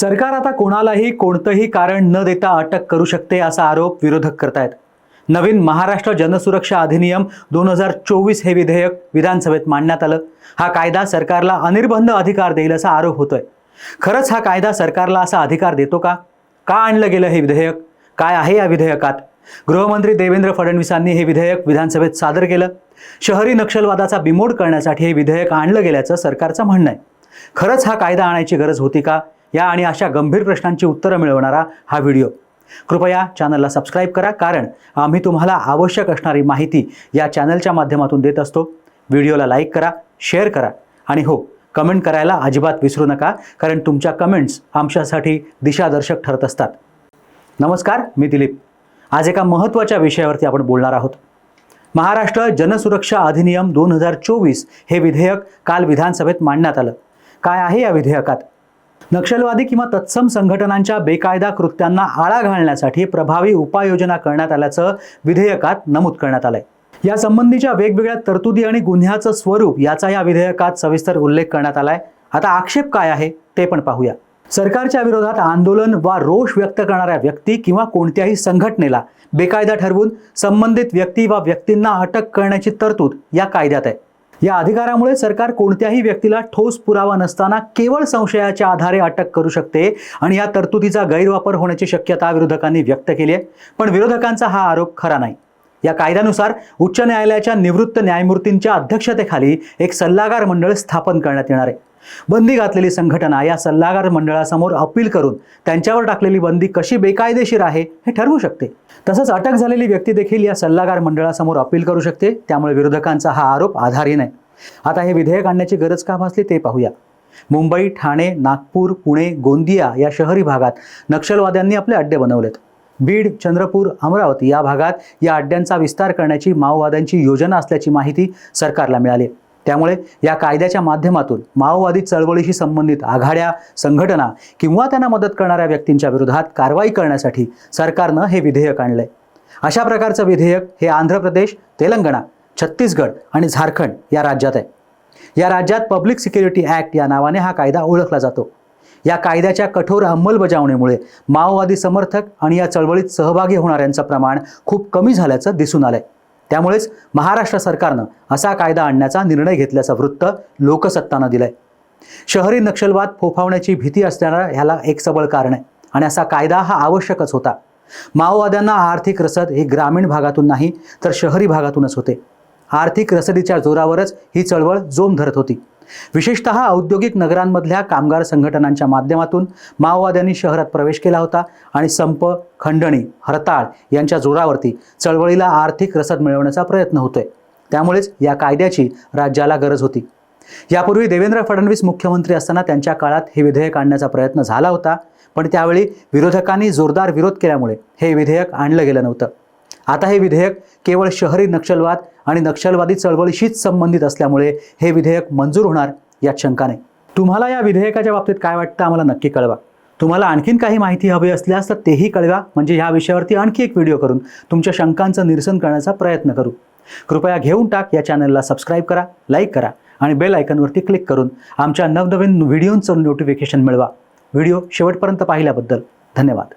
सरकार आता कोणालाही कोणतंही कारण न देता अटक करू शकते असा आरोप विरोधक करतायत. नवीन महाराष्ट्र जनसुरक्षा अधिनियम दोन हजार चोवीस हे विधेयक विधानसभेत मांडण्यात आलं. हा कायदा सरकारला अनिर्बंध अधिकार देईल असा आरोप होतोय. खरंच हा कायदा सरकारला असा अधिकार देतो का? का आणलं गेलं हे विधेयक? काय आहे या विधेयकात? गृहमंत्री देवेंद्र फडणवीसांनी हे विधेयक विधानसभेत सादर केलं. शहरी नक्षलवादाचा बिमोड करण्यासाठी हे विधेयक आणलं गेल्याचं सरकारचं म्हणणं आहे. खरंच हा कायदा आणायची गरज होती का? या आणि अशा गंभीर प्रश्नांची उत्तरं मिळवणारा हा व्हिडिओ. कृपया चॅनलला सबस्क्राईब करा कारण आम्ही तुम्हाला आवश्यक असणारी माहिती या चॅनलच्या माध्यमातून देत असतो. व्हिडिओला लाईक करा शेअर करा आणि हो कमेंट करायला अजिबात विसरू नका कारण तुमच्या कमेंट्स आमच्यासाठी दिशादर्शक ठरत असतात. नमस्कार मी दिलीप. आज एका महत्त्वाच्या विषयावरती आपण बोलणार आहोत. महाराष्ट्र जनसुरक्षा अधिनियम दोन हजार चोवीस हे विधेयक काल विधानसभेत मांडण्यात आलं. काय आहे या विधेयकात? नक्षलवादी किंवा तत्सम संघटनांच्या बेकायदा कृत्यांना आळा घालण्यासाठी प्रभावी उपाययोजना करण्यात आल्याचं विधेयकात नमूद करण्यात आलंय. या संबंधीच्या वेगवेगळ्या तरतुदी आणि गुन्ह्याचं स्वरूप याचा या विधेयकात सविस्तर उल्लेख करण्यात आलाय. आता आक्षेप काय आहे ते पण पाहूया. सरकारच्या विरोधात आंदोलन वा रोष व्यक्त करणाऱ्या व्यक्ती किंवा कोणत्याही संघटनेला बेकायदा ठरवून संबंधित व्यक्ती वा व्यक्तींना अटक करण्याची तरतूद या कायद्यात आहे. या अधिकारामुळे सरकार कोणत्याही व्यक्तीला ठोस पुरावा नसताना केवळ संशयाच्या आधारे अटक करू शकते आणि या तरतुदीचा गैरवापर होण्याची शक्यता विरोधकांनी व्यक्त केली आहे. पण विरोधकांचा हा आरोप खरा नाही. या कायद्यानुसार उच्च न्यायालयाच्या निवृत्त न्यायमूर्तींच्या अध्यक्षतेखाली एक सल्लागार मंडळ स्थापन करण्यात येणार आहे. बंदी घातलेली संघटना या सल्लागार मंडळासमोर अपील करून त्यांच्यावर टाकलेली बंदी कशी बेकायदेशीर आहे हे ठरवू शकते. तसंच अटक झालेली व्यक्ती देखील या सल्लागार मंडळासमोर अपील करू शकते त्यामुळे विरोधकांचा हा आरोप आधारहीन आहे आता हे विधेयक आणण्याची गरज का भासली ते पाहूया. मुंबई ठाणे नागपूर पुणे गोंदिया या शहरी भागात नक्षलवाद्यांनी आपले अड्डे बनवलेत. बीड चंद्रपूर अमरावती या भागात या अड्ड्यांचा विस्तार करण्याची माओवाद्यांची योजना असल्याची माहिती सरकारला मिळाली त्यामुळे या कायद्याच्या माध्यमातून माओवादी चळवळीशी संबंधित आघाड्या संघटना किंवा त्यांना मदत करणाऱ्या व्यक्तींच्या विरोधात कारवाई करण्यासाठी सरकारनं हे विधेयक आणलंय. अशा प्रकारचं विधेयक हे आंध्र प्रदेश तेलंगणा छत्तीसगड आणि झारखंड या राज्यात आहे. या राज्यात पब्लिक सिक्युरिटी ॲक्ट या नावाने हा कायदा ओळखला जातो. या कायद्याच्या कठोर अंमलबजावणीमुळे माओवादी समर्थक आणि या चळवळीत सहभागी होणाऱ्यांचं प्रमाण खूप कमी झाल्याचं दिसून आलंय. त्यामुळेच महाराष्ट्र सरकारनं असा कायदा आणण्याचा निर्णय घेतल्याचं वृत्त लोकसत्तानं दिलंय. शहरी नक्षलवाद फोफावण्याची भीती असणारा ह्याला एक सबळ कारण आहे. आणि असा कायदा हा आवश्यकच होता. माओवाद्यांना आर्थिक रसद ही ग्रामीण भागातून नाही तर शहरी भागातूनच होते. आर्थिक रसदीच्या जोरावरच ही चळवळ जोम धरत होती. विशेषतः औद्योगिक नगरांमधल्या कामगार संघटनांच्या माध्यमातून माओवाद्यांनी शहरात प्रवेश केला होता आणि संप खंडणी हरताळ यांच्या जोरावरती चळवळीला आर्थिक रसद मिळवण्याचा प्रयत्न होतोय. त्यामुळेच या कायद्याची राज्याला गरज होती. यापूर्वी देवेंद्र फडणवीस मुख्यमंत्री असताना त्यांच्या काळात हे विधेयक आणण्याचा प्रयत्न झाला होता पण त्यावेळी विरोधकांनी जोरदार विरोध केल्यामुळे हे विधेयक आणलं गेलं नव्हतं. आता हे विधेयक केवळ शहरी नक्षलवाद आणि नक्षलवादी चळवळीशीच संबंधित असल्यामुळे हे विधेयक मंजूर होणार यात शंका नाही. तुम्हाला या विधेयकाच्या बाबतीत काय वाटतं आम्हाला नक्की कळवा. तुम्हाला आणखीन काही माहिती हवी असल्यास तर तेही कळवा. म्हणजे ह्या विषयावरती आणखी एक व्हिडिओ करून तुमच्या शंकांचं निरसन करण्याचा प्रयत्न करू. कृपया घेऊन टाक या चॅनलला सबस्क्राईब करा लाईक करा आणि बेल आयकनवरती क्लिक करून आमच्या नवनवीन व्हिडिओंचं नोटिफिकेशन मिळवा. व्हिडिओ शेवटपर्यंत पाहिल्याबद्दल धन्यवाद.